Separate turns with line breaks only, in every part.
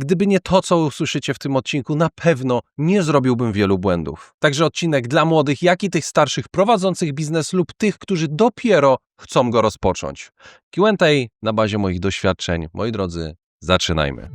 gdyby nie to, co usłyszycie w tym odcinku, na pewno nie zrobiłbym wielu błędów. Także odcinek dla młodych, jak i tych starszych prowadzących biznes lub tych, którzy dopiero chcą go rozpocząć. Q&A na bazie moich doświadczeń. Moi drodzy, zaczynajmy.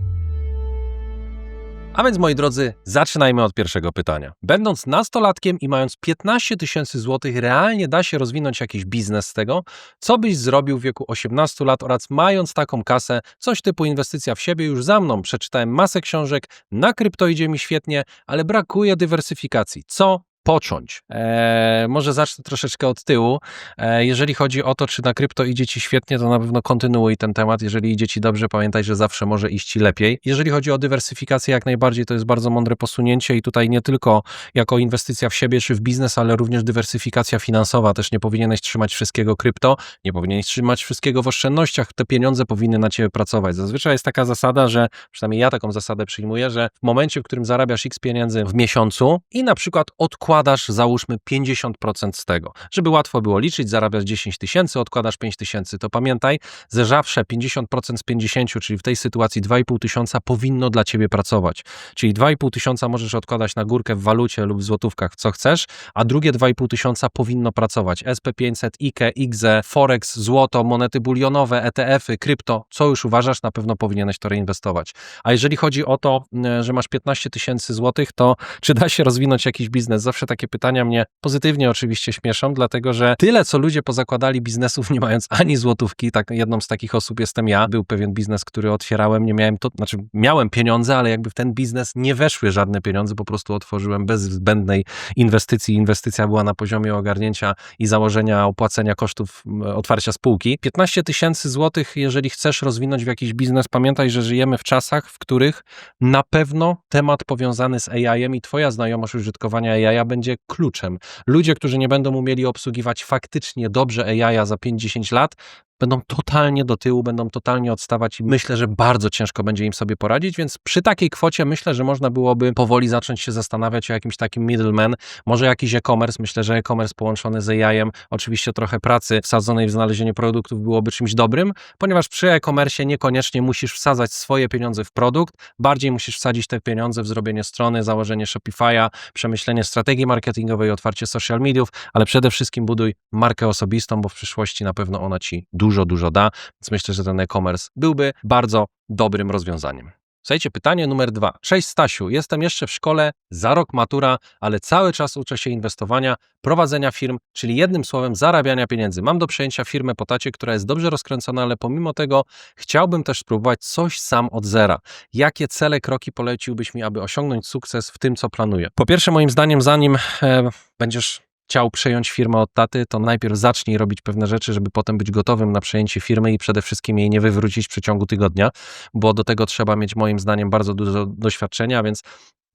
A więc, moi drodzy, zaczynajmy od pierwszego pytania. Będąc nastolatkiem i mając 15 tysięcy złotych, realnie da się rozwinąć jakiś biznes z tego? Co byś zrobił w wieku 18 lat oraz mając taką kasę, coś typu inwestycja w siebie już za mną? Przeczytałem masę książek, na krypto idzie mi świetnie, ale brakuje dywersyfikacji. Co począć. Eee, może zacznę troszeczkę od tyłu. Eee, jeżeli chodzi o to, czy na krypto idzie Ci świetnie, to na pewno kontynuuj ten temat. Jeżeli idzie Ci dobrze, pamiętaj, że zawsze może iść Ci lepiej. Jeżeli chodzi o dywersyfikację, jak najbardziej to jest bardzo mądre posunięcie i tutaj nie tylko jako inwestycja w siebie czy w biznes, ale również dywersyfikacja finansowa. Też nie powinieneś trzymać wszystkiego krypto, nie powinieneś trzymać wszystkiego w oszczędnościach. Te pieniądze powinny na Ciebie pracować. Zazwyczaj jest taka zasada, że przynajmniej ja taką zasadę przyjmuję, że w momencie, w którym zarabiasz x pieniędzy w miesiącu i na przykład odkładasz odkładasz załóżmy 50% z tego. Żeby łatwo było liczyć, zarabiasz 10 tysięcy, odkładasz 5 tysięcy, to pamiętaj, że zawsze 50% z 50, czyli w tej sytuacji 2,5 tysiąca powinno dla ciebie pracować. Czyli 2,5 tysiąca możesz odkładać na górkę w walucie lub w złotówkach, co chcesz, a drugie 2,5 tysiąca powinno pracować. SP500, IKE, IGZE, Forex, złoto, monety bulionowe, ETF-y, krypto, co już uważasz, na pewno powinieneś to reinwestować. A jeżeli chodzi o to, e, że masz 15 tysięcy złotych, to czy da się rozwinąć jakiś biznes? Zawsze takie pytania mnie pozytywnie oczywiście śmieszą, dlatego że tyle, co ludzie pozakładali biznesów, nie mając ani złotówki, tak jedną z takich osób jestem ja. Był pewien biznes, który otwierałem, nie miałem to, znaczy miałem pieniądze, ale jakby w ten biznes nie weszły żadne pieniądze, po prostu otworzyłem bez zbędnej inwestycji. Inwestycja była na poziomie ogarnięcia i założenia opłacenia kosztów otwarcia spółki. 15 tysięcy złotych, jeżeli chcesz rozwinąć w jakiś biznes, pamiętaj, że żyjemy w czasach, w których na pewno temat powiązany z AI-em i twoja znajomość użytkowania AI będzie kluczem. Ludzie, którzy nie będą umieli obsługiwać faktycznie dobrze AI za 5-10 lat, będą totalnie do tyłu, będą totalnie odstawać i myślę, że bardzo ciężko będzie im sobie poradzić, więc przy takiej kwocie myślę, że można byłoby powoli zacząć się zastanawiać o jakimś takim middleman, może jakiś e-commerce, myślę, że e-commerce połączony z AI-em, oczywiście trochę pracy wsadzonej w znalezienie produktów byłoby czymś dobrym, ponieważ przy e-commerce niekoniecznie musisz wsadzać swoje pieniądze w produkt, bardziej musisz wsadzić te pieniądze w zrobienie strony, założenie Shopify'a, przemyślenie strategii marketingowej, otwarcie social mediów, ale przede wszystkim buduj markę osobistą, bo w przyszłości na pewno ona ci dużo dużo, dużo da, więc myślę, że ten e-commerce byłby bardzo dobrym rozwiązaniem. Słuchajcie, pytanie numer dwa. Cześć Stasiu, jestem jeszcze w szkole, za rok matura, ale cały czas uczę się inwestowania, prowadzenia firm, czyli jednym słowem zarabiania pieniędzy. Mam do przejęcia firmę po tacie, która jest dobrze rozkręcona, ale pomimo tego chciałbym też spróbować coś sam od zera. Jakie cele, kroki poleciłbyś mi, aby osiągnąć sukces w tym, co planuję? Po pierwsze, moim zdaniem, zanim e, będziesz chciał przejąć firmę od taty, to najpierw zacznij robić pewne rzeczy, żeby potem być gotowym na przejęcie firmy i przede wszystkim jej nie wywrócić w przeciągu tygodnia, bo do tego trzeba mieć moim zdaniem bardzo dużo doświadczenia, więc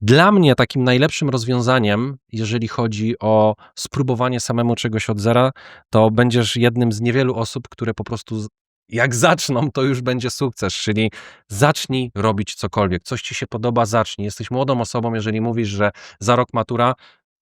dla mnie takim najlepszym rozwiązaniem, jeżeli chodzi o spróbowanie samemu czegoś od zera, to będziesz jednym z niewielu osób, które po prostu jak zaczną, to już będzie sukces, czyli zacznij robić cokolwiek. Coś ci się podoba, zacznij. Jesteś młodą osobą, jeżeli mówisz, że za rok matura,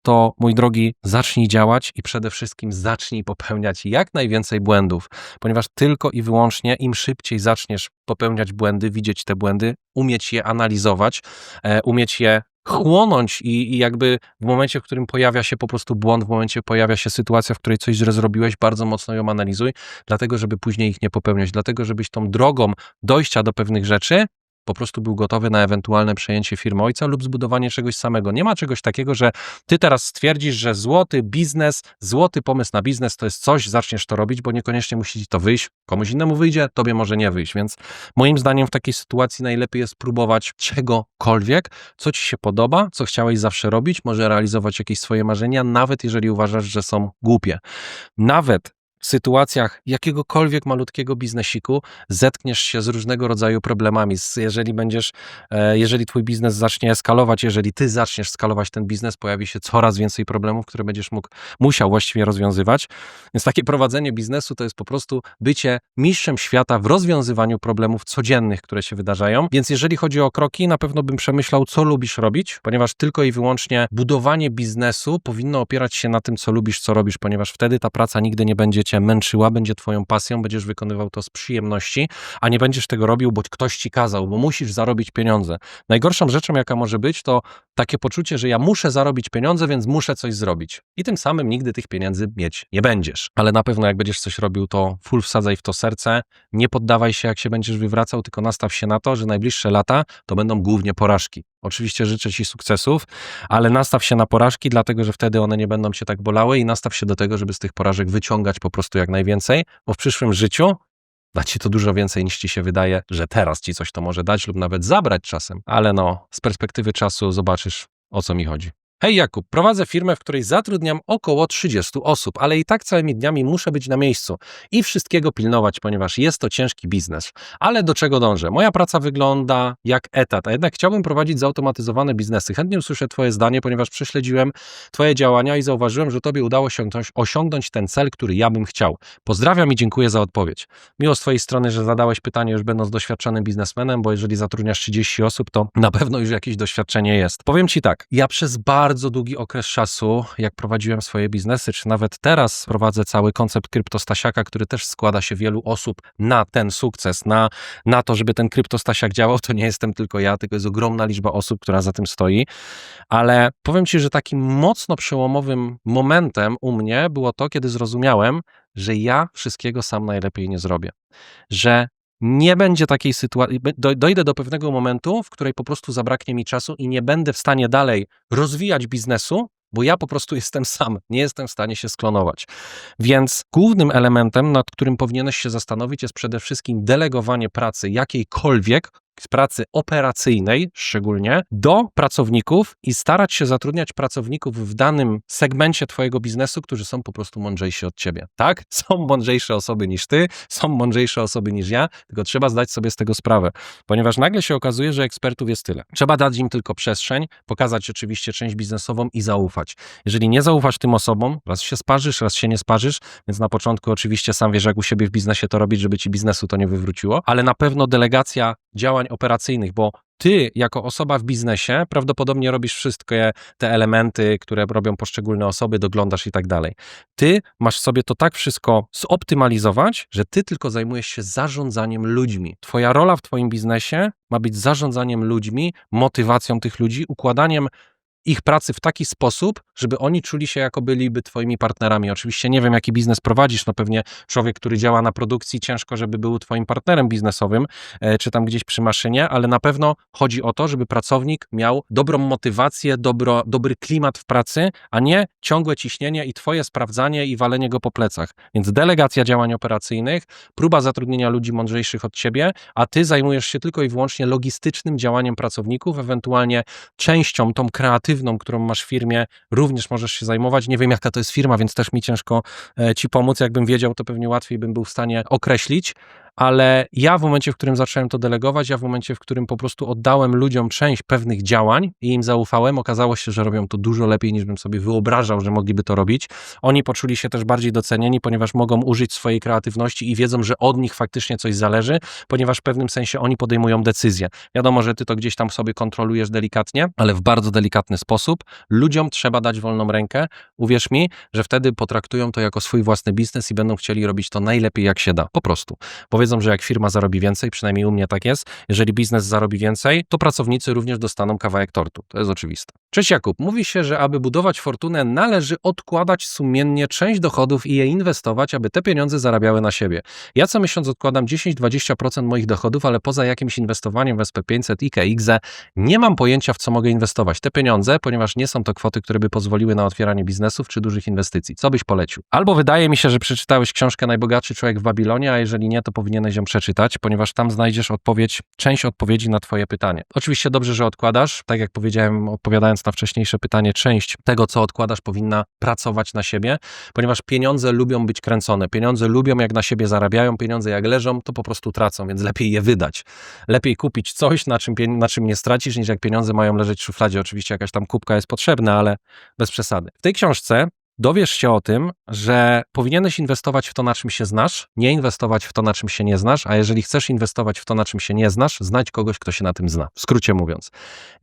to mój drogi, zacznij działać i przede wszystkim zacznij popełniać jak najwięcej błędów, ponieważ tylko i wyłącznie im szybciej zaczniesz popełniać błędy, widzieć te błędy, umieć je analizować, e, umieć je chłonąć i, i, jakby w momencie, w którym pojawia się po prostu błąd, w momencie pojawia się sytuacja, w której coś źle zrobiłeś, bardzo mocno ją analizuj, dlatego żeby później ich nie popełniać, dlatego żebyś tą drogą dojścia do pewnych rzeczy po prostu był gotowy na ewentualne przejęcie firmy ojca lub zbudowanie czegoś samego. Nie ma czegoś takiego, że ty teraz stwierdzisz, że złoty biznes, złoty pomysł na biznes to jest coś, zaczniesz to robić, bo niekoniecznie musi ci to wyjść. Komuś innemu wyjdzie, tobie może nie wyjść. Więc moim zdaniem w takiej sytuacji najlepiej jest próbować czegokolwiek, co ci się podoba, co chciałeś zawsze robić, może realizować jakieś swoje marzenia, nawet jeżeli uważasz, że są głupie. Nawet sytuacjach jakiegokolwiek malutkiego biznesiku zetkniesz się z różnego rodzaju problemami. Jeżeli będziesz, e, jeżeli twój biznes zacznie eskalować, jeżeli ty zaczniesz skalować ten biznes, pojawi się coraz więcej problemów, które będziesz mógł, musiał właściwie rozwiązywać. Więc takie prowadzenie biznesu to jest po prostu bycie mistrzem świata w rozwiązywaniu problemów codziennych, które się wydarzają. Więc jeżeli chodzi o kroki, na pewno bym przemyślał, co lubisz robić, ponieważ tylko i wyłącznie budowanie biznesu powinno opierać się na tym, co lubisz, co robisz, ponieważ wtedy ta praca nigdy nie będzie cię męczyła, będzie twoją pasją, będziesz wykonywał to z przyjemności, a nie będziesz tego robił, bo ktoś ci kazał, bo musisz zarobić pieniądze. Najgorszą rzeczą, jaka może być, to takie poczucie, że ja muszę zarobić pieniądze, więc muszę coś zrobić. I tym samym nigdy tych pieniędzy mieć nie będziesz. Ale na pewno jak będziesz coś robił, to full wsadzaj w to serce, nie poddawaj się, jak się będziesz wywracał, tylko nastaw się na to, że najbliższe lata to będą głównie porażki. Oczywiście życzę Ci sukcesów, ale nastaw się na porażki, dlatego że wtedy one nie będą Cię tak bolały i nastaw się do tego, żeby z tych porażek wyciągać po prostu jak najwięcej, bo w przyszłym życiu da Ci to dużo więcej niż Ci się wydaje, że teraz Ci coś to może dać lub nawet zabrać czasem. Ale no, z perspektywy czasu zobaczysz, o co mi chodzi. Hej Jakub, prowadzę firmę, w której zatrudniam około 30 osób, ale i tak całymi dniami muszę być na miejscu i wszystkiego pilnować, ponieważ jest to ciężki biznes. Ale do czego dążę? Moja praca wygląda jak etat, a jednak chciałbym prowadzić zautomatyzowane biznesy. Chętnie usłyszę Twoje zdanie, ponieważ prześledziłem Twoje działania i zauważyłem, że Tobie udało się osiągnąć ten cel, który ja bym chciał. Pozdrawiam i dziękuję za odpowiedź. Miło z Twojej strony, że zadałeś pytanie już będąc doświadczonym biznesmenem, bo jeżeli zatrudniasz 30 osób, to na pewno już jakieś doświadczenie jest. Powiem Ci tak, ja przez bardzo bardzo długi okres czasu, jak prowadziłem swoje biznesy, czy nawet teraz prowadzę cały koncept kryptostasiaka, który też składa się wielu osób na ten sukces, na, na to, żeby ten kryptostasiak działał, to nie jestem tylko ja, tylko jest ogromna liczba osób, która za tym stoi. Ale powiem Ci, że takim mocno przełomowym momentem u mnie było to, kiedy zrozumiałem, że ja wszystkiego sam najlepiej nie zrobię. Że nie będzie takiej sytuacji, dojdę do pewnego momentu, w której po prostu zabraknie mi czasu i nie będę w stanie dalej rozwijać biznesu, bo ja po prostu jestem sam, nie jestem w stanie się sklonować. Więc głównym elementem, nad którym powinieneś się zastanowić, jest przede wszystkim delegowanie pracy jakiejkolwiek z pracy operacyjnej szczególnie do pracowników i starać się zatrudniać pracowników w danym segmencie twojego biznesu, którzy są po prostu mądrzejsi od ciebie. Tak? Są mądrzejsze osoby niż ty, są mądrzejsze osoby niż ja, tylko trzeba zdać sobie z tego sprawę, ponieważ nagle się okazuje, że ekspertów jest tyle. Trzeba dać im tylko przestrzeń, pokazać oczywiście część biznesową i zaufać. Jeżeli nie zaufasz tym osobom, raz się sparzysz, raz się nie sparzysz, więc na początku oczywiście sam wiesz, jak u siebie w biznesie to robić, żeby ci biznesu to nie wywróciło, ale na pewno delegacja działań operacyjnych, bo ty, jako osoba w biznesie, prawdopodobnie robisz wszystkie te elementy, które robią poszczególne osoby, doglądasz i tak dalej. Ty masz sobie to tak wszystko zoptymalizować, że ty tylko zajmujesz się zarządzaniem ludźmi. Twoja rola w twoim biznesie ma być zarządzaniem ludźmi, motywacją tych ludzi, układaniem ich pracy w taki sposób, żeby oni czuli się jako byliby twoimi partnerami. Oczywiście nie wiem, jaki biznes prowadzisz, no pewnie człowiek, który działa na produkcji, ciężko, żeby był twoim partnerem biznesowym, e, czy tam gdzieś przy maszynie, ale na pewno chodzi o to, żeby pracownik miał dobrą motywację, dobro, dobry klimat w pracy, a nie ciągłe ciśnienie i twoje sprawdzanie i walenie go po plecach. Więc delegacja działań operacyjnych, próba zatrudnienia ludzi mądrzejszych od ciebie, a ty zajmujesz się tylko i wyłącznie logistycznym działaniem pracowników, ewentualnie częścią, tą kreatywną, kreatywną, którą masz w firmie, również możesz się zajmować. Nie wiem, jaka to jest firma, więc też mi ciężko e, ci pomóc. Jakbym wiedział, to pewnie łatwiej bym był w stanie określić ale ja w momencie, w którym zacząłem to delegować, ja w momencie, w którym po prostu oddałem ludziom część pewnych działań i im zaufałem, okazało się, że robią to dużo lepiej niż bym sobie wyobrażał, że mogliby to robić. Oni poczuli się też bardziej docenieni, ponieważ mogą użyć swojej kreatywności i wiedzą, że od nich faktycznie coś zależy, ponieważ w pewnym sensie oni podejmują decyzje. Wiadomo, że ty to gdzieś tam sobie kontrolujesz delikatnie, ale w bardzo delikatny sposób. Ludziom trzeba dać wolną rękę. Uwierz mi, że wtedy potraktują to jako swój własny biznes i będą chcieli robić to najlepiej jak się da. Po prostu. Bo powiedzą, że jak firma zarobi więcej, przynajmniej u mnie tak jest, jeżeli biznes zarobi więcej, to pracownicy również dostaną kawałek tortu. To jest oczywiste. Cześć Jakub. Mówi się, że aby budować fortunę, należy odkładać sumiennie część dochodów i je inwestować, aby te pieniądze zarabiały na siebie. Ja co miesiąc odkładam 10-20% moich dochodów, ale poza jakimś inwestowaniem w SP500 i KXE nie mam pojęcia, w co mogę inwestować te pieniądze, ponieważ nie są to kwoty, które by pozwoliły na otwieranie biznesów czy dużych inwestycji. Co byś polecił? Albo wydaje mi się, że przeczytałeś książkę Najbogatszy człowiek w Babilonie, a jeżeli nie, to powinieneś ją przeczytać, ponieważ tam znajdziesz odpowiedź, część odpowiedzi na twoje pytanie. Oczywiście dobrze, że odkładasz. Tak jak powiedziałem, odpowiadając na wcześniejsze pytanie, część tego, co odkładasz, powinna pracować na siebie, ponieważ pieniądze lubią być kręcone. Pieniądze lubią, jak na siebie zarabiają, pieniądze jak leżą, to po prostu tracą, więc lepiej je wydać. Lepiej kupić coś, na czym, na czym nie stracisz, niż jak pieniądze mają leżeć w szufladzie. Oczywiście jakaś tam kubka jest potrzebna, ale bez przesady. W tej książce dowiesz się o tym, że powinieneś inwestować w to, na czym się znasz, nie inwestować w to, na czym się nie znasz, a jeżeli chcesz inwestować w to, na czym się nie znasz, znajdź kogoś, kto się na tym zna. W skrócie mówiąc.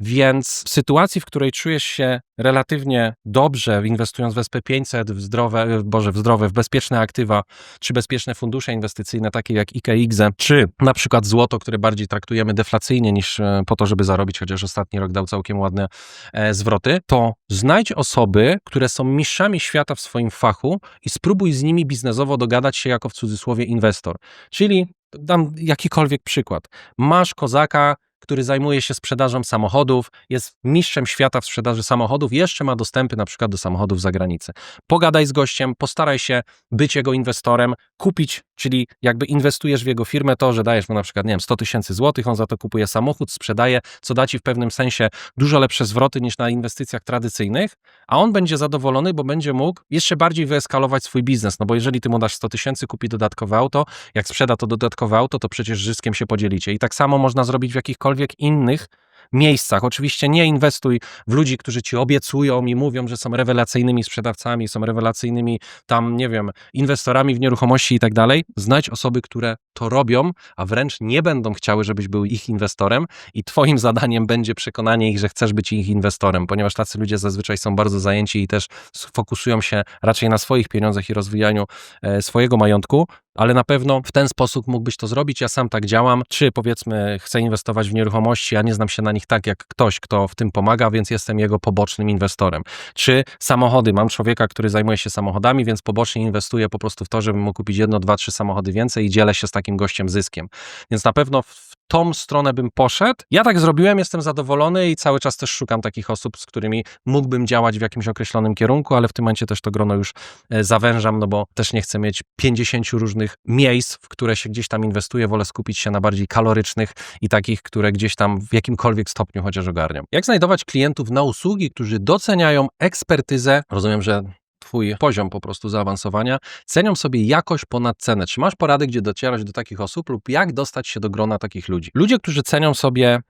Więc w sytuacji, w której czujesz się relatywnie dobrze, inwestując w SP500, w zdrowe, boże, w zdrowe, w bezpieczne aktywa, czy bezpieczne fundusze inwestycyjne, takie jak IKX, czy na przykład złoto, które bardziej traktujemy deflacyjnie niż e, po to, żeby zarobić, chociaż ostatni rok dał całkiem ładne e, zwroty, to znajdź osoby, które są mistrzami świata w swoim fachu i spróbuj z nimi biznesowo dogadać się jako w cudzysłowie inwestor. Czyli dam jakikolwiek przykład. Masz kozaka, który zajmuje się sprzedażą samochodów, jest mistrzem świata w sprzedaży samochodów, jeszcze ma dostępy na przykład do samochodów za granicę. Pogadaj z gościem, postaraj się być jego inwestorem, kupić, czyli jakby inwestujesz w jego firmę, to, że dajesz mu na przykład, nie wiem, 100 tysięcy złotych, on za to kupuje samochód, sprzedaje, co da ci w pewnym sensie dużo lepsze zwroty niż na inwestycjach tradycyjnych, a on będzie zadowolony, bo będzie mógł jeszcze bardziej wyeskalować swój biznes, no bo jeżeli ty mu dasz 100 tysięcy, kupi dodatkowe auto, jak sprzeda to dodatkowe auto, to przecież zyskiem się podzielicie. I tak samo można zrobić w jakichkolwiek innych miejscach. Oczywiście nie inwestuj w ludzi, którzy ci obiecują i mówią, że są rewelacyjnymi sprzedawcami, są rewelacyjnymi tam, nie wiem, inwestorami w nieruchomości i tak dalej. Znajdź osoby, które to robią, a wręcz nie będą chciały, żebyś był ich inwestorem i twoim zadaniem będzie przekonanie ich, że chcesz być ich inwestorem, ponieważ tacy ludzie zazwyczaj są bardzo zajęci i też fokusują się raczej na swoich pieniądzach i rozwijaniu e, swojego majątku, ale na pewno w ten sposób mógłbyś to zrobić. Ja sam tak działam. Czy powiedzmy, chcę inwestować w nieruchomości, a nie znam się na nich tak jak ktoś, kto w tym pomaga, więc jestem jego pobocznym inwestorem. Czy samochody, mam człowieka, który zajmuje się samochodami, więc pobocznie inwestuję po prostu w to, żebym mógł kupić jedno, dwa, trzy samochody więcej i dzielę się z takim gościem zyskiem. Więc na pewno w tą stronę bym poszedł. Ja tak zrobiłem, jestem zadowolony i cały czas też szukam takich osób, z którymi mógłbym działać w jakimś określonym kierunku, ale w tym momencie też to grono już e, zawężam, no bo też nie chcę mieć 50 różnych miejsc, w które się gdzieś tam inwestuję, wolę skupić się na bardziej kalorycznych i takich, które gdzieś tam w jakimkolwiek stopniu chociaż ogarniam. Jak znajdować klientów na usługi, którzy doceniają ekspertyzę? Rozumiem, że Twój poziom po prostu zaawansowania, cenią sobie jakość ponad cenę. Czy masz porady, gdzie docierać do takich osób lub jak dostać się do grona takich ludzi? Ludzie, którzy cenią sobie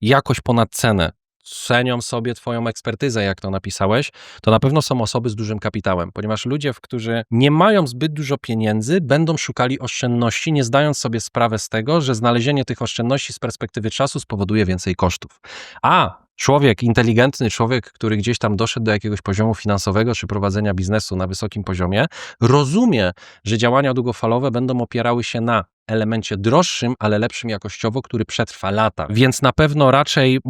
jakość ponad cenę, cenią sobie Twoją ekspertyzę, jak to napisałeś, to na pewno są osoby z dużym kapitałem, ponieważ ludzie, którzy nie mają zbyt dużo pieniędzy, będą szukali oszczędności, nie zdając sobie sprawy z tego, że znalezienie tych oszczędności z perspektywy czasu spowoduje więcej kosztów. A człowiek, inteligentny człowiek, który gdzieś tam doszedł do jakiegoś poziomu finansowego czy prowadzenia biznesu na wysokim poziomie, rozumie, że działania długofalowe będą opierały się na elemencie droższym, ale lepszym jakościowo, który przetrwa lata. Więc na pewno raczej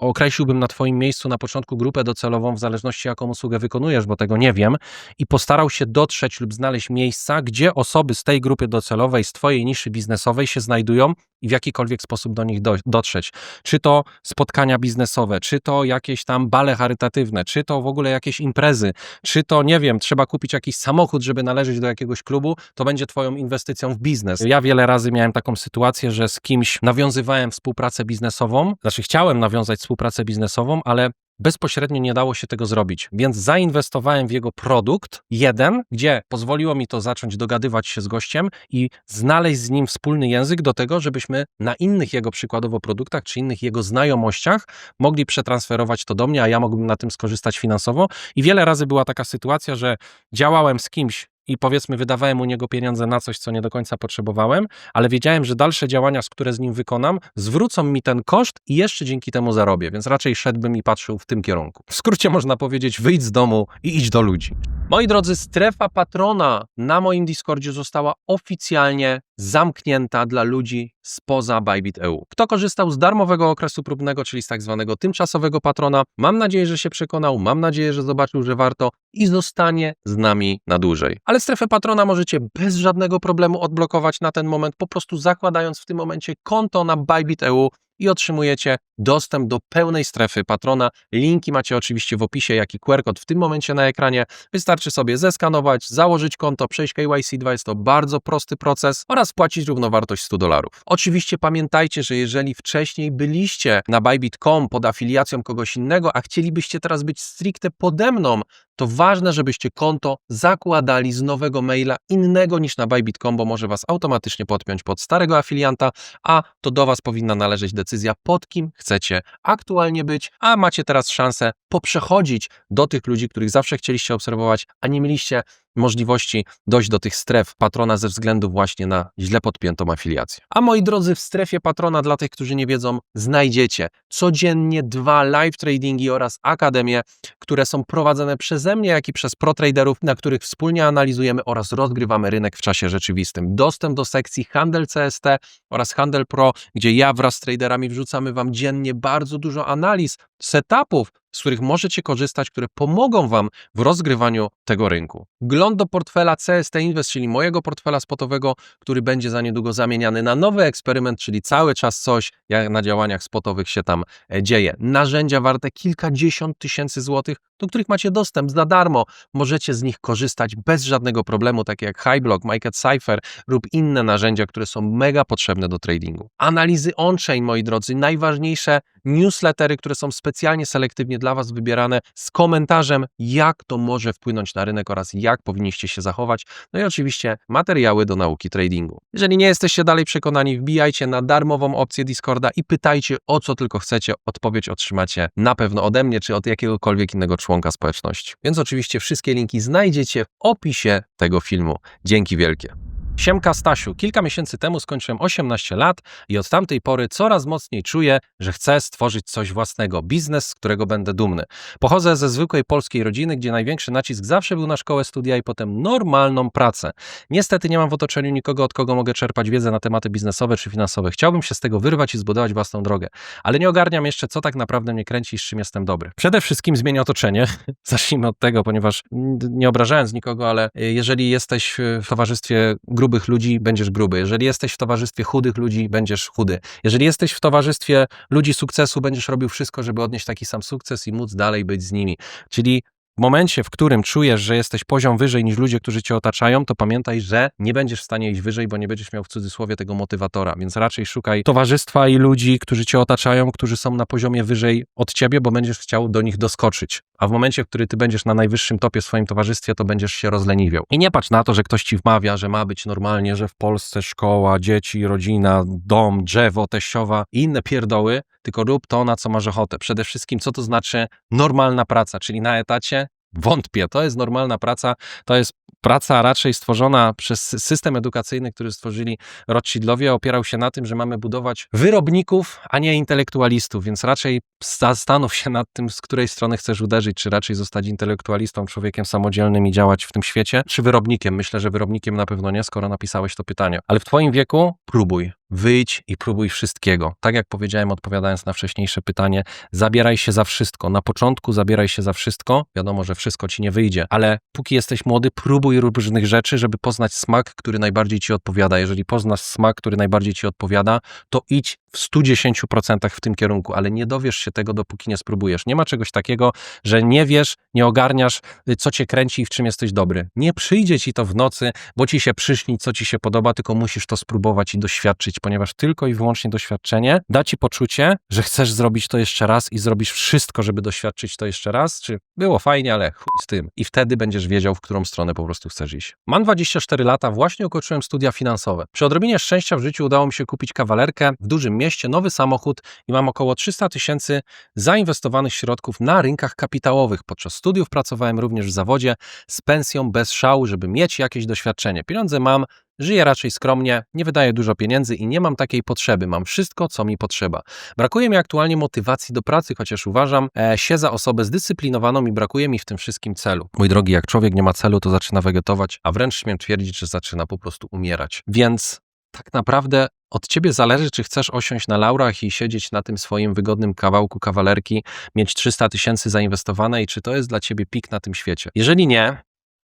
określiłbym na Twoim miejscu na początku grupę docelową, w zależności jaką usługę wykonujesz, bo tego nie wiem, i postarał się dotrzeć lub znaleźć miejsca, gdzie osoby z tej grupy docelowej, z Twojej niszy biznesowej się znajdują i w jakikolwiek sposób do nich do, dotrzeć. Czy to spotkania biznesowe, czy to jakieś tam bale charytatywne, czy to w ogóle jakieś imprezy, czy to, nie wiem, trzeba kupić jakiś samochód, żeby należeć do jakiegoś klubu, to będzie Twoją inwestycją w biznes. Ja wiele razy miałem taką sytuację, że z kimś nawiązywałem współpracę biznesową, znaczy chciałem nawiązać współpracę biznesową, ale bezpośrednio nie dało się tego zrobić, więc zainwestowałem w jego produkt, jeden, gdzie pozwoliło mi to zacząć dogadywać się z gościem i znaleźć z nim wspólny język do tego, żebyśmy na innych jego przykładowo produktach czy innych jego znajomościach mogli przetransferować to do mnie, a ja mógłbym na tym skorzystać finansowo. I wiele razy była taka sytuacja, że działałem z kimś i powiedzmy wydawałem u niego pieniądze na coś, co nie do końca potrzebowałem, ale wiedziałem, że dalsze działania, które z nim wykonam, zwrócą mi ten koszt i jeszcze dzięki temu zarobię, więc raczej szedłbym i patrzył w tym kierunku. W skrócie można powiedzieć, wyjdź z domu i idź do ludzi. Moi drodzy, strefa patrona na moim Discordzie została oficjalnie zamknięta dla ludzi spoza Bybit EU. Kto korzystał z darmowego okresu próbnego, czyli z tak zwanego tymczasowego patrona, mam nadzieję, że się przekonał, mam nadzieję, że zobaczył, że warto i zostanie z nami na dłużej. Ale strefę patrona możecie bez żadnego problemu odblokować na ten moment, po prostu zakładając w tym momencie konto na Bybit EU i otrzymujecie dostęp do pełnej strefy patrona. Linki macie oczywiście w opisie, jak i QR kod w tym momencie na ekranie. Wystarczy sobie zeskanować, założyć konto, przejść KYC2, jest to bardzo prosty proces oraz wpłacić równowartość 100 dolarów. Oczywiście pamiętajcie, że jeżeli wcześniej byliście na Bybit.com pod afiliacją kogoś innego, a chcielibyście teraz być stricte pode mną, to ważne, żebyście konto zakładali z nowego maila innego niż na Bybit.com, bo może Was automatycznie podpiąć pod starego afilianta, a to do Was powinna należeć decyzja, pod kim chcecie aktualnie być, a macie teraz szansę poprzechodzić do tych ludzi, których zawsze chcieliście obserwować, a nie mieliście możliwości dojść do tych stref patrona ze względu właśnie na źle podpiętą afiliację. A moi drodzy, w strefie patrona dla tych, którzy nie wiedzą, znajdziecie codziennie dwa live tradingi oraz akademie, które są prowadzone przeze mnie, jak i przez protraderów, na których wspólnie analizujemy oraz rozgrywamy rynek w czasie rzeczywistym. Dostęp do sekcji Handel CST oraz Handel Pro, gdzie ja wraz z traderami wrzucamy Wam dziennie bardzo dużo analiz, setupów, z których możecie korzystać, które pomogą Wam w rozgrywaniu tego rynku. Gląd do portfela CST Invest, czyli mojego portfela spotowego, który będzie za niedługo zamieniany na nowy eksperyment, czyli cały czas coś jak na działaniach spotowych się tam e, dzieje. Narzędzia warte kilkadziesiąt tysięcy złotych, do których macie dostęp za darmo. Możecie z nich korzystać bez żadnego problemu, takie jak Highblock, Market Cypher lub inne narzędzia, które są mega potrzebne do tradingu. Analizy on-chain, moi drodzy, najważniejsze newslettery, które są specjalnie selektywnie dla Was wybierane z komentarzem, jak to może wpłynąć na rynek oraz jak powinniście się zachować. No i oczywiście materiały do nauki tradingu. Jeżeli nie jesteście dalej przekonani, wbijajcie na darmową opcję Discorda i pytajcie o co tylko chcecie. Odpowiedź otrzymacie na pewno ode mnie czy od jakiegokolwiek innego członka społeczności. Więc oczywiście wszystkie linki znajdziecie w opisie tego filmu. Dzięki wielkie. Siemka Stasiu, kilka miesięcy temu skończyłem 18 lat i od tamtej pory coraz mocniej czuję, że chcę stworzyć coś własnego, biznes, z którego będę dumny. Pochodzę ze zwykłej polskiej rodziny, gdzie największy nacisk zawsze był na szkołę, studia i potem normalną pracę. Niestety nie mam w otoczeniu nikogo, od kogo mogę czerpać wiedzę na tematy biznesowe czy finansowe. Chciałbym się z tego wyrwać i zbudować własną drogę, ale nie ogarniam jeszcze, co tak naprawdę mnie kręci i z czym jestem dobry. Przede wszystkim zmienię otoczenie. Zacznijmy od tego, ponieważ nie obrażając nikogo, ale y, jeżeli jesteś w towarzystwie grubych ludzi, będziesz gruby. Jeżeli jesteś w towarzystwie chudych ludzi, będziesz chudy. Jeżeli jesteś w towarzystwie ludzi sukcesu, będziesz robił wszystko, żeby odnieść taki sam sukces i móc dalej być z nimi. Czyli w momencie, w którym czujesz, że jesteś poziom wyżej niż ludzie, którzy cię otaczają, to pamiętaj, że nie będziesz w stanie iść wyżej, bo nie będziesz miał w cudzysłowie tego motywatora. Więc raczej szukaj towarzystwa i ludzi, którzy cię otaczają, którzy są na poziomie wyżej od ciebie, bo będziesz chciał do nich doskoczyć. A w momencie, w którym ty będziesz na najwyższym topie w swoim towarzystwie, to będziesz się rozleniwiał. I nie patrz na to, że ktoś ci wmawia, że ma być normalnie, że w Polsce szkoła, dzieci, rodzina, dom, drzewo, teściowa i inne pierdoły, tylko rób to, na co masz ochotę. Przede wszystkim, co to znaczy normalna praca, czyli na etacie, Wątpię, to jest normalna praca, to jest praca raczej stworzona przez system edukacyjny, który stworzyli Rothschildowie, opierał się na tym, że mamy budować wyrobników, a nie intelektualistów, więc raczej zastanów się nad tym, z której strony chcesz uderzyć, czy raczej zostać intelektualistą, człowiekiem samodzielnym i działać w tym świecie, czy wyrobnikiem. Myślę, że wyrobnikiem na pewno nie, skoro napisałeś to pytanie. Ale w twoim wieku? Próbuj, wyjdź i próbuj wszystkiego. Tak jak powiedziałem, odpowiadając na wcześniejsze pytanie, zabieraj się za wszystko. Na początku zabieraj się za wszystko. Wiadomo, że wszystko ci nie wyjdzie, ale póki jesteś młody, próbuj różnych rzeczy, żeby poznać smak, który najbardziej ci odpowiada. Jeżeli poznasz smak, który najbardziej ci odpowiada, to idź w 110% w tym kierunku, ale nie dowiesz się tego, dopóki nie spróbujesz. Nie ma czegoś takiego, że nie wiesz, nie ogarniasz, co cię kręci i w czym jesteś dobry. Nie przyjdzie ci to w nocy, bo ci się przyśni, co ci się podoba, tylko musisz to spróbować i doświadczyć, ponieważ tylko i wyłącznie doświadczenie da ci poczucie, że chcesz zrobić to jeszcze raz i zrobisz wszystko, żeby doświadczyć to jeszcze raz, czy było fajnie, ale chuj z tym. I wtedy będziesz wiedział, w którą stronę po prostu chcesz iść. Mam 24 lata, właśnie ukończyłem studia finansowe. Przy odrobinie szczęścia w życiu udało mi się kupić kawalerkę w dużym mieście, nowy samochód i mam około 300 tysięcy zainwestowanych środków na rynkach kapitałowych. Podczas studiów pracowałem również w zawodzie z pensją bez szału, żeby mieć jakieś doświadczenie. Pieniądze mam, Żyję raczej skromnie, nie wydaję dużo pieniędzy i nie mam takiej potrzeby. Mam wszystko, co mi potrzeba. Brakuje mi aktualnie motywacji do pracy, chociaż uważam e, się za osobę zdyscyplinowaną i brakuje mi w tym wszystkim celu. Mój drogi, jak człowiek nie ma celu, to zaczyna wegetować, a wręcz śmiem twierdzić, że zaczyna po prostu umierać. Więc tak naprawdę od ciebie zależy, czy chcesz osiąść na laurach i siedzieć na tym swoim wygodnym kawałku kawalerki, mieć 300 tysięcy zainwestowane i czy to jest dla ciebie pik na tym świecie. Jeżeli nie,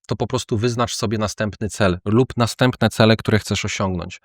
to po prostu wyznacz sobie następny cel lub następne cele, które chcesz osiągnąć.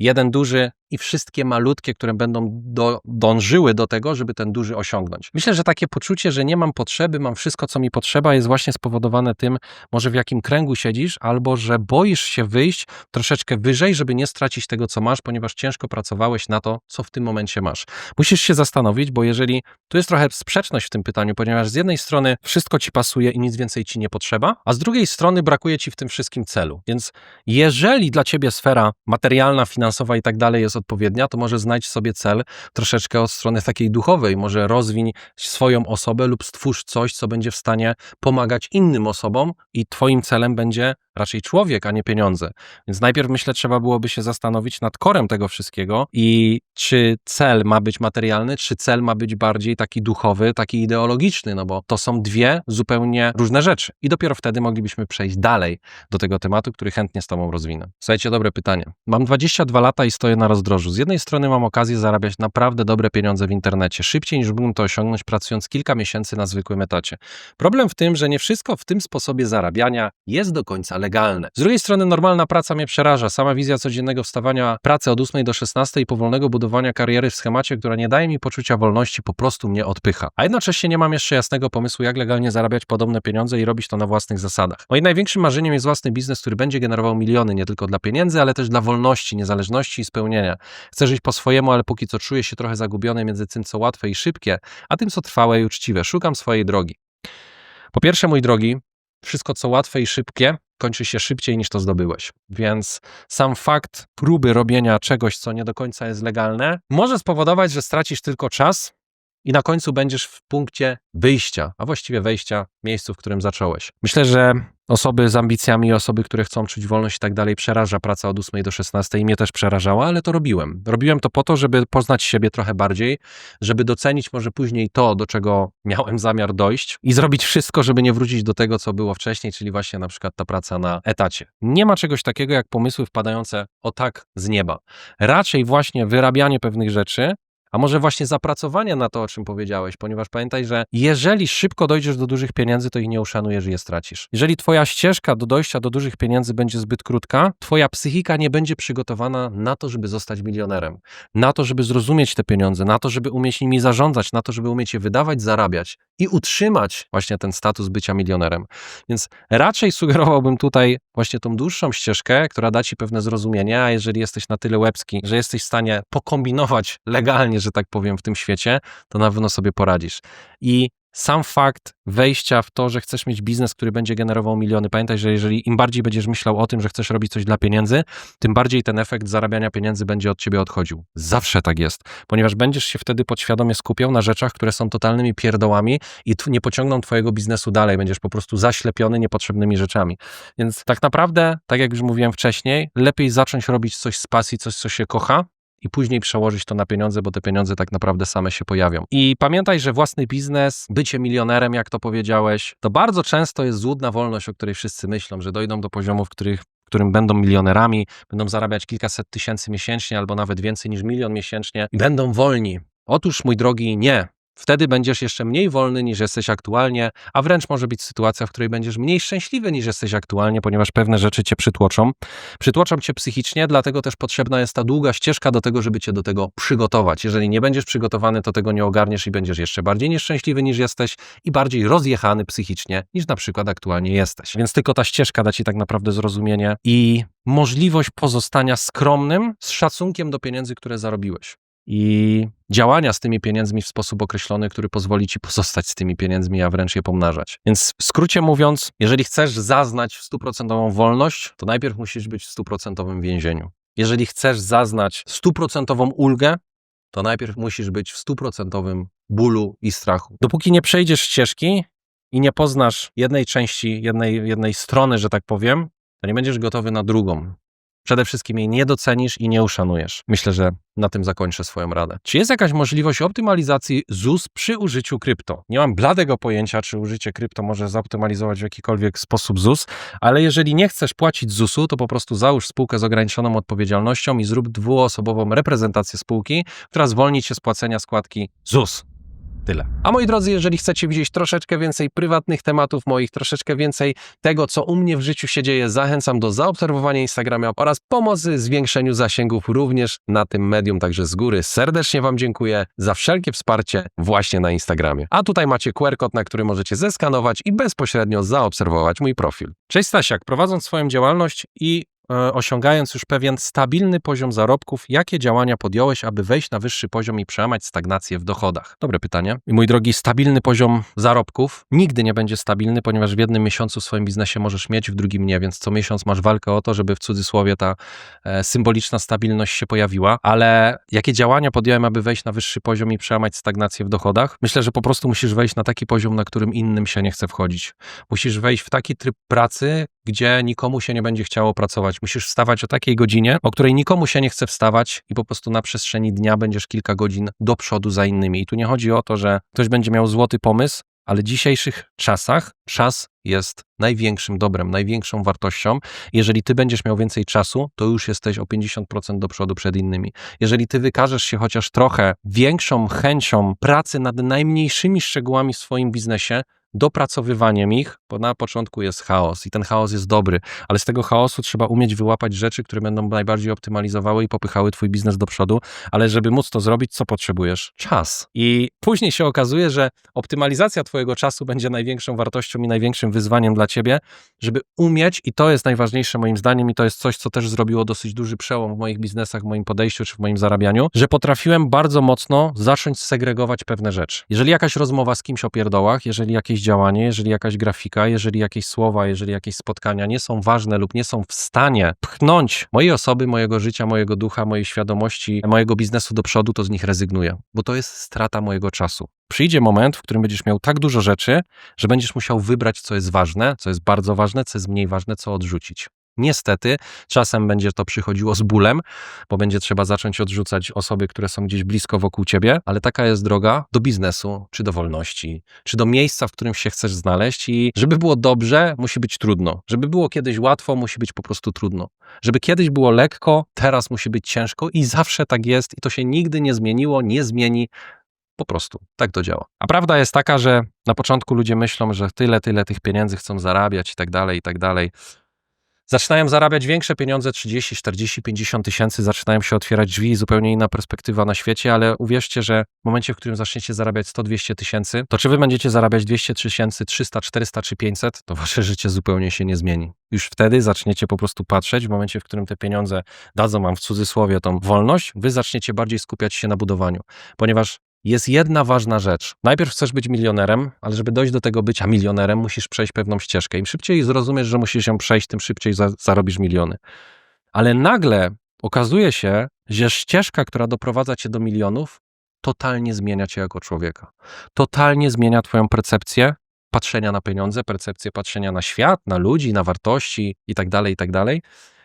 Jeden duży i wszystkie malutkie, które będą do, dążyły do tego, żeby ten duży osiągnąć. Myślę, że takie poczucie, że nie mam potrzeby, mam wszystko, co mi potrzeba, jest właśnie spowodowane tym, może w jakim kręgu siedzisz, albo że boisz się wyjść troszeczkę wyżej, żeby nie stracić tego, co masz, ponieważ ciężko pracowałeś na to, co w tym momencie masz. Musisz się zastanowić, bo jeżeli tu jest trochę sprzeczność w tym pytaniu, ponieważ z jednej strony wszystko ci pasuje i nic więcej ci nie potrzeba, a z drugiej strony brakuje ci w tym wszystkim celu. Więc jeżeli dla ciebie sfera materialna, finansowa, finansowa i tak dalej jest odpowiednia, to może znajdź sobie cel troszeczkę od strony takiej duchowej. Może rozwiń swoją osobę lub stwórz coś, co będzie w stanie pomagać innym osobom i twoim celem będzie raczej człowiek, a nie pieniądze. Więc najpierw myślę, trzeba byłoby się zastanowić nad korem tego wszystkiego i czy cel ma być materialny, czy cel ma być bardziej taki duchowy, taki ideologiczny, no bo to są dwie zupełnie różne rzeczy. I dopiero wtedy moglibyśmy przejść dalej do tego tematu, który chętnie z Tobą rozwinę. Słuchajcie, dobre pytanie. Mam 22 lata i stoję na rozdrożu. Z jednej strony mam okazję zarabiać naprawdę dobre pieniądze w internecie, szybciej niż mógłbym to osiągnąć pracując kilka miesięcy na zwykłym etacie. Problem w tym, że nie wszystko w tym sposobie zarabiania jest do końca legalne. Z drugiej strony normalna praca mnie przeraża. Sama wizja codziennego wstawania pracy od 8 do 16 i powolnego budowania kariery w schemacie, która nie daje mi poczucia wolności, po prostu mnie odpycha. A jednocześnie nie mam jeszcze jasnego pomysłu, jak legalnie zarabiać podobne pieniądze i robić to na własnych zasadach. Moim największym marzeniem jest własny biznes, który będzie generował miliony nie tylko dla pieniędzy, ale też dla wolności, niezależności i spełnienia. Chcę żyć po swojemu, ale póki co czuję się trochę zagubiony między tym, co łatwe i szybkie, a tym, co trwałe i uczciwe. Szukam swojej drogi. Po pierwsze, mój drogi, wszystko co łatwe i szybkie kończy się szybciej niż to zdobyłeś. Więc sam fakt próby robienia czegoś, co nie do końca jest legalne, może spowodować, że stracisz tylko czas i na końcu będziesz w punkcie wyjścia, a właściwie wejścia miejscu, w którym zacząłeś. Myślę, że osoby z ambicjami, osoby, które chcą czuć wolność i tak dalej, przeraża praca od 8 do 16 i mnie też przerażała, ale to robiłem. Robiłem to po to, żeby poznać siebie trochę bardziej, żeby docenić może później to, do czego miałem zamiar dojść i zrobić wszystko, żeby nie wrócić do tego, co było wcześniej, czyli właśnie na przykład ta praca na etacie. Nie ma czegoś takiego jak pomysły wpadające o tak z nieba. Raczej właśnie wyrabianie pewnych rzeczy, a może właśnie zapracowanie na to, o czym powiedziałeś, ponieważ pamiętaj, że jeżeli szybko dojdziesz do dużych pieniędzy, to ich nie uszanujesz i je stracisz. Jeżeli twoja ścieżka do dojścia do dużych pieniędzy będzie zbyt krótka, twoja psychika nie będzie przygotowana na to, żeby zostać milionerem, na to, żeby zrozumieć te pieniądze, na to, żeby umieć nimi zarządzać, na to, żeby umieć je wydawać, zarabiać i utrzymać właśnie ten status bycia milionerem. Więc raczej sugerowałbym tutaj właśnie tą dłuższą ścieżkę, która da ci pewne zrozumienie, a jeżeli jesteś na tyle łebski, że jesteś w stanie pokombinować legalnie, że tak powiem, w tym świecie, to na pewno sobie poradzisz. I sam fakt wejścia w to, że chcesz mieć biznes, który będzie generował miliony, pamiętaj, że jeżeli im bardziej będziesz myślał o tym, że chcesz robić coś dla pieniędzy, tym bardziej ten efekt zarabiania pieniędzy będzie od ciebie odchodził. Zawsze tak jest, ponieważ będziesz się wtedy podświadomie skupiał na rzeczach, które są totalnymi pierdołami i nie pociągną twojego biznesu dalej. Będziesz po prostu zaślepiony niepotrzebnymi rzeczami. Więc tak naprawdę, tak jak już mówiłem wcześniej, lepiej zacząć robić coś z pasji, coś, co się kocha, i później przełożyć to na pieniądze, bo te pieniądze tak naprawdę same się pojawią. I pamiętaj, że własny biznes, bycie milionerem, jak to powiedziałeś, to bardzo często jest złudna wolność, o której wszyscy myślą, że dojdą do poziomów, których którym będą milionerami, będą zarabiać kilkaset tysięcy miesięcznie albo nawet więcej niż milion miesięcznie i będą wolni. Otóż, mój drogi, nie. Wtedy będziesz jeszcze mniej wolny niż jesteś aktualnie, a wręcz może być sytuacja, w której będziesz mniej szczęśliwy niż jesteś aktualnie, ponieważ pewne rzeczy cię przytłoczą. Przytłoczą cię psychicznie, dlatego też potrzebna jest ta długa ścieżka do tego, żeby cię do tego przygotować. Jeżeli nie będziesz przygotowany, to tego nie ogarniesz i będziesz jeszcze bardziej nieszczęśliwy niż jesteś i bardziej rozjechany psychicznie niż na przykład aktualnie jesteś. Więc tylko ta ścieżka da ci tak naprawdę zrozumienie i możliwość pozostania skromnym z szacunkiem do pieniędzy, które zarobiłeś i działania z tymi pieniędzmi w sposób określony, który pozwoli ci pozostać z tymi pieniędzmi, a wręcz je pomnażać. Więc w skrócie mówiąc, jeżeli chcesz zaznać stuprocentową wolność, to najpierw musisz być w stuprocentowym więzieniu. Jeżeli chcesz zaznać stuprocentową ulgę, to najpierw musisz być w stuprocentowym bólu i strachu. Dopóki nie przejdziesz ścieżki i nie poznasz jednej części, jednej, jednej strony, że tak powiem, to nie będziesz gotowy na drugą. Przede wszystkim jej nie docenisz i nie uszanujesz. Myślę, że na tym zakończę swoją radę. Czy jest jakaś możliwość optymalizacji ZUS przy użyciu krypto? Nie mam bladego pojęcia, czy użycie krypto może zoptymalizować w jakikolwiek sposób ZUS, ale jeżeli nie chcesz płacić ZUS-u, to po prostu załóż spółkę z ograniczoną odpowiedzialnością i zrób dwuosobową reprezentację spółki, która zwolni cię z płacenia składki ZUS. Tyle. A moi drodzy, jeżeli chcecie widzieć troszeczkę więcej prywatnych tematów moich, troszeczkę więcej tego, co u mnie w życiu się dzieje, zachęcam do zaobserwowania Instagrama oraz pomocy zwiększeniu zasięgów również na tym medium. Także z góry serdecznie Wam dziękuję za wszelkie wsparcie właśnie na Instagramie. A tutaj macie QR kod, na który możecie zeskanować i bezpośrednio zaobserwować mój profil. Cześć Stasiak, prowadząc swoją działalność i osiągając już pewien stabilny poziom zarobków, jakie działania podjąłeś, aby wejść na wyższy poziom i przełamać stagnację w dochodach? Dobre pytanie. I mój drogi, stabilny poziom zarobków nigdy nie będzie stabilny, ponieważ w jednym miesiącu w swoim biznesie możesz mieć, w drugim nie, więc co miesiąc masz walkę o to, żeby w cudzysłowie ta e, symboliczna stabilność się pojawiła, ale jakie działania podjąłem, aby wejść na wyższy poziom i przełamać stagnację w dochodach? Myślę, że po prostu musisz wejść na taki poziom, na którym innym się nie chce wchodzić. Musisz wejść w taki tryb pracy, gdzie nikomu się nie będzie chciało pracować. Musisz wstawać o takiej godzinie, o której nikomu się nie chce wstawać i po prostu na przestrzeni dnia będziesz kilka godzin do przodu za innymi. I tu nie chodzi o to, że ktoś będzie miał złoty pomysł, ale w dzisiejszych czasach czas jest największym dobrem, największą wartością. Jeżeli ty będziesz miał więcej czasu, to już jesteś o 50% do przodu przed innymi. Jeżeli ty wykażesz się chociaż trochę większą chęcią pracy nad najmniejszymi szczegółami w swoim biznesie, dopracowywaniem ich, bo na początku jest chaos i ten chaos jest dobry, ale z tego chaosu trzeba umieć wyłapać rzeczy, które będą najbardziej optymalizowały i popychały twój biznes do przodu, ale żeby móc to zrobić, co potrzebujesz? Czas. I później się okazuje, że optymalizacja twojego czasu będzie największą wartością i największym wyzwaniem dla ciebie, żeby umieć i to jest najważniejsze moim zdaniem i to jest coś, co też zrobiło dosyć duży przełom w moich biznesach, w moim podejściu czy w moim zarabianiu, że potrafiłem bardzo mocno zacząć segregować pewne rzeczy. Jeżeli jakaś rozmowa z kimś o pierdołach, jeżeli jakieś działanie, jeżeli jakaś grafika, jeżeli jakieś słowa, jeżeli jakieś spotkania nie są ważne lub nie są w stanie pchnąć mojej osoby, mojego życia, mojego ducha, mojej świadomości, mojego biznesu do przodu, to z nich rezygnuję, bo to jest strata mojego czasu. Przyjdzie moment, w którym będziesz miał tak dużo rzeczy, że będziesz musiał wybrać, co jest ważne, co jest bardzo ważne, co jest mniej ważne, co odrzucić. Niestety, czasem będzie to przychodziło z bólem, bo będzie trzeba zacząć odrzucać osoby, które są gdzieś blisko wokół ciebie, ale taka jest droga do biznesu, czy do wolności, czy do miejsca, w którym się chcesz znaleźć. I żeby było dobrze, musi być trudno. Żeby było kiedyś łatwo, musi być po prostu trudno. Żeby kiedyś było lekko, teraz musi być ciężko i zawsze tak jest, i to się nigdy nie zmieniło, nie zmieni. Po prostu tak to działa. A prawda jest taka, że na początku ludzie myślą, że tyle, tyle tych pieniędzy chcą zarabiać i tak dalej, i tak dalej zaczynają zarabiać większe pieniądze, 30, 40, 50 tysięcy, zaczynają się otwierać drzwi, zupełnie inna perspektywa na świecie, ale uwierzcie, że w momencie, w którym zaczniecie zarabiać 100, 200 tysięcy, to czy wy będziecie zarabiać 200 tysięcy, 300, 400 czy 500, to wasze życie zupełnie się nie zmieni. Już wtedy zaczniecie po prostu patrzeć, w momencie, w którym te pieniądze dadzą wam w cudzysłowie tą wolność, wy zaczniecie bardziej skupiać się na budowaniu, ponieważ jest jedna ważna rzecz. Najpierw chcesz być milionerem, ale żeby dojść do tego bycia milionerem, musisz przejść pewną ścieżkę. Im szybciej zrozumiesz, że musisz ją przejść, tym szybciej za zarobisz miliony. Ale nagle okazuje się, że ścieżka, która doprowadza cię do milionów, totalnie zmienia cię jako człowieka. Totalnie zmienia twoją percepcję patrzenia na pieniądze, percepcję patrzenia na świat, na ludzi, na wartości itd., tak itd.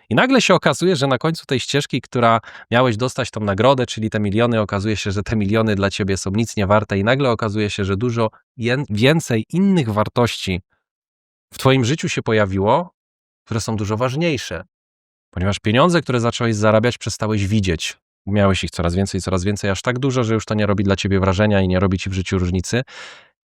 I nagle się okazuje, że na końcu tej ścieżki, która miałeś dostać tą nagrodę, czyli te miliony, okazuje się, że te miliony dla ciebie są nic nie warte, i nagle okazuje się, że dużo więcej innych wartości w twoim życiu się pojawiło, które są dużo ważniejsze. Ponieważ pieniądze, które zacząłeś zarabiać, przestałeś widzieć. Miałeś ich coraz więcej, coraz więcej, aż tak dużo, że już to nie robi dla ciebie wrażenia i nie robi ci w życiu różnicy.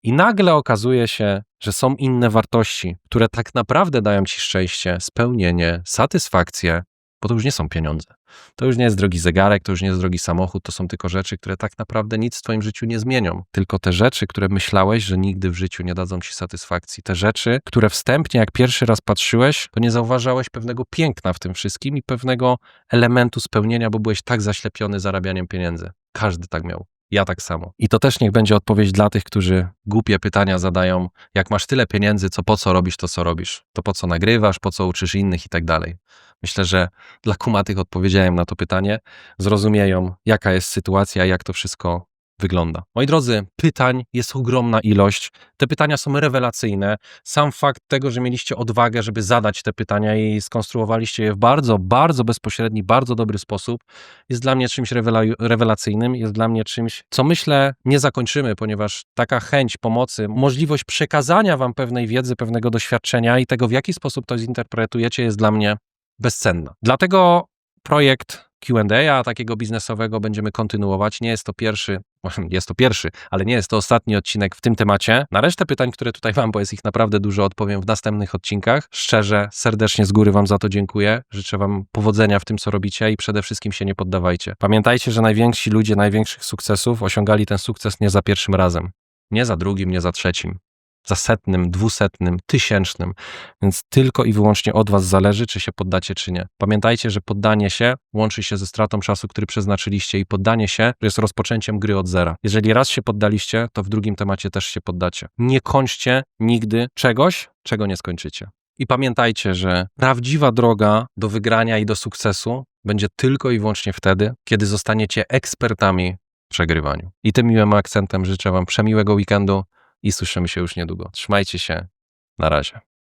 I nagle okazuje się, że są inne wartości, które tak naprawdę dają ci szczęście, spełnienie, satysfakcję, bo to już nie są pieniądze. To już nie jest drogi zegarek, to już nie jest drogi samochód, to są tylko rzeczy, które tak naprawdę nic w Twoim życiu nie zmienią. Tylko te rzeczy, które myślałeś, że nigdy w życiu nie dadzą Ci satysfakcji. Te rzeczy, które wstępnie, jak pierwszy raz patrzyłeś, to nie zauważałeś pewnego piękna w tym wszystkim i pewnego elementu spełnienia, bo byłeś tak zaślepiony zarabianiem pieniędzy. Każdy tak miał. Ja tak samo. I to też niech będzie odpowiedź dla tych, którzy głupie pytania zadają. Jak masz tyle pieniędzy, co po co robisz to, co robisz? To po co nagrywasz, po co uczysz innych i tak dalej. Myślę, że dla kumatych odpowiedziałem na to pytanie. Zrozumieją, jaka jest sytuacja, jak to wszystko wygląda. Moi drodzy, pytań jest ogromna ilość. Te pytania są rewelacyjne. Sam fakt tego, że mieliście odwagę, żeby zadać te pytania i skonstruowaliście je w bardzo, bardzo bezpośredni, bardzo dobry sposób, jest dla mnie czymś rewelacyjnym, jest dla mnie czymś, co myślę nie zakończymy, ponieważ taka chęć pomocy, możliwość przekazania wam pewnej wiedzy, pewnego doświadczenia i tego, w jaki sposób to zinterpretujecie, jest dla mnie bezcenna. Dlatego projekt Q&A takiego biznesowego będziemy kontynuować. Nie jest to pierwszy, jest to pierwszy, ale nie jest to ostatni odcinek w tym temacie. Na resztę pytań, które tutaj mam, bo jest ich naprawdę dużo, odpowiem w następnych odcinkach. Szczerze, serdecznie z góry wam za to dziękuję. Życzę wam powodzenia w tym, co robicie i przede wszystkim się nie poddawajcie. Pamiętajcie, że najwięksi ludzie największych sukcesów osiągali ten sukces nie za pierwszym razem, nie za drugim, nie za trzecim. Za setnym, dwusetnym, tysięcznym. Więc tylko i wyłącznie od Was zależy, czy się poddacie, czy nie. Pamiętajcie, że poddanie się łączy się ze stratą czasu, który przeznaczyliście i poddanie się jest rozpoczęciem gry od zera. Jeżeli raz się poddaliście, to w drugim temacie też się poddacie. Nie kończcie nigdy czegoś, czego nie skończycie. I pamiętajcie, że prawdziwa droga do wygrania i do sukcesu będzie tylko i wyłącznie wtedy, kiedy zostaniecie ekspertami w przegrywaniu. I tym miłym akcentem życzę Wam przemiłego weekendu i słyszymy się już niedługo. Trzymajcie się. Na razie.